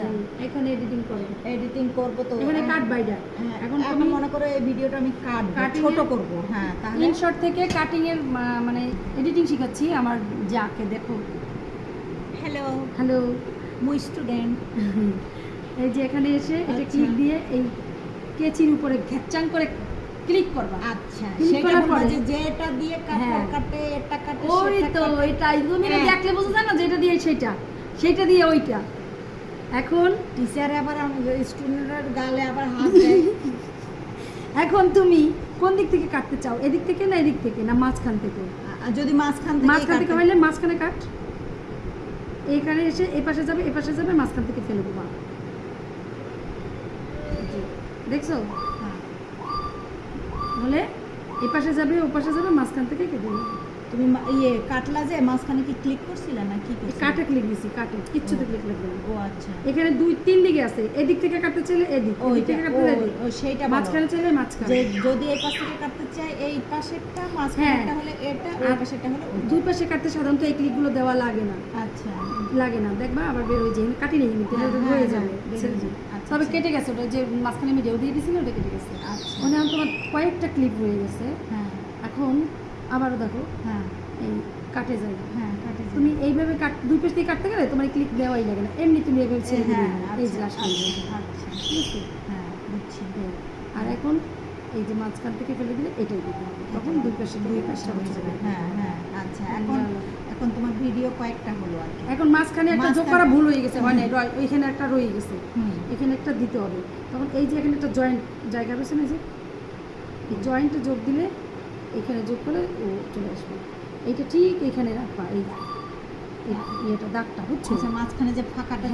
আচ্ছা। এখানে এডিটিং করে এডিটিং করব তো। এখানে কাট হ্যাঁ, এখন তুমি মনে করো এই ভিডিওটা আমি Cutting ছোট করব। হ্যাঁ তাহলে ইনশর্ট থেকে কাটিং এর মানে এডিটিং শেখাচ্ছি আমার যাকে দেখো। হ্যালো হ্যালো মুই স্টুডেন্ট এই যে এখানে এসে এটা আচ্ছা। ক্লিক দিয়ে এই কেচির উপরে ঘ্যাচাং করে ক্লিক করবা। আচ্ছা সেটা যে যেটা দিয়ে কাটতে হ্যাঁ। কাটে এটা কাটে ওই তো এটা তুমি হ্যাঁ। দেখলে বোঝা যায় না যেটা দিয়ে সেটা সেটা দিয়ে ওইটা। এখন টিচার আবার স্টুডেন্টের গালে আবার হাত দেয়। এখন তুমি কোন দিক থেকে কাটতে চাও? এদিক থেকে না এদিক থেকে? না মাঝখান থেকে? যদি মাঝখান থেকে মাঝখান থেকে হইলে মাঝখানে কাট। এইখানে এসে এই পাশে যাবে এই পাশে যাবে মাঝখান থেকে ফেলে দেবো। দেখছ? হ্যাঁ। বলে এই পাশে যাবে ও পাশে যাবে মাঝখান থেকে কেটে দেবে। তুমি ইয়ে কাটলা যে মাঝখানে কি ক্লিক করছিলা না কি কাটে ক্লিক দিছি কাটে কিচ্ছুতে ক্লিক লাগবে না। ও আচ্ছা। এখানে দুই তিন দিকে আছে এদিক থেকে কাটতে চাইলে এদিক ওইটা থেকে কাটতে চাইলে ও সেইটা। মাঝখানে চাইলে মাঝখানে। যে যদি এই পাশ থেকে কাটতে চাই এই পাশেরটা মাঝখানেরটা হলে এটা আর পাশেরটা হলে। দুই পাশে কাটতে সাধারণত এই ক্লিকগুলো দেওয়া লাগে না। আচ্ছা। লাগে না। দেখবা আবার বের হয়ে যায় কাটি নেই কিন্তু হ্যাঁ, হ্যাঁ, হয়ে হ্যাঁ, যাবে। হয়ে। আচ্ছা, তবে আচ্ছা। কেটে গেছে ওটা যে মাঝখানে আমি ঢেউ দিয়ে দিয়েছিল ওটা কেটে গেছে। আচ্ছা। এখন তোমার কয়েকটা ক্লিপ হয়ে গেছে। হ্যাঁ। এখন আবারও দেখো। হ্যাঁ। এই কাটে যায়। হ্যাঁ কাটে তুমি এইভাবে কাট দুই পাশ থেকে কাটতে গেলে তোমার ক্লিক দেওয়াই লাগে না। এমনি তুমি এভাবে ছেড়ে দিবে হ্যাঁ এই যে আচ্ছা, আচ্ছা, আচ্ছা। ঠিক আছে হ্যাঁ বুঝছি। হ্যাঁ। আর এখন এই যে মাঝখান থেকে ফেলে দিলে এটাই দিতে হবে। তখন দুই পাশে দুই পাশে হয়ে যাবে। হ্যাঁ হ্যাঁ আচ্ছা। এখন এখন তোমার ভিডিও কয়েকটা হলো আর এখন মাঝখানে একটা যোগ করা ভুল হয়ে গেছে। হয় না ওইখানে একটা রয়ে গেছে। এখানে একটা দিতে হবে। তখন এই যে এখানে একটা জয়েন্ট জায়গা রয়েছে না যে? জয়েন্টে যোগ দিলে এখানে যোগ করলে ও চলে আসবে। এইটা ঠিক এখানে রাখবা এই ইয়েটা দাগটা হচ্ছে মাঝখানে যে ফাঁকাটা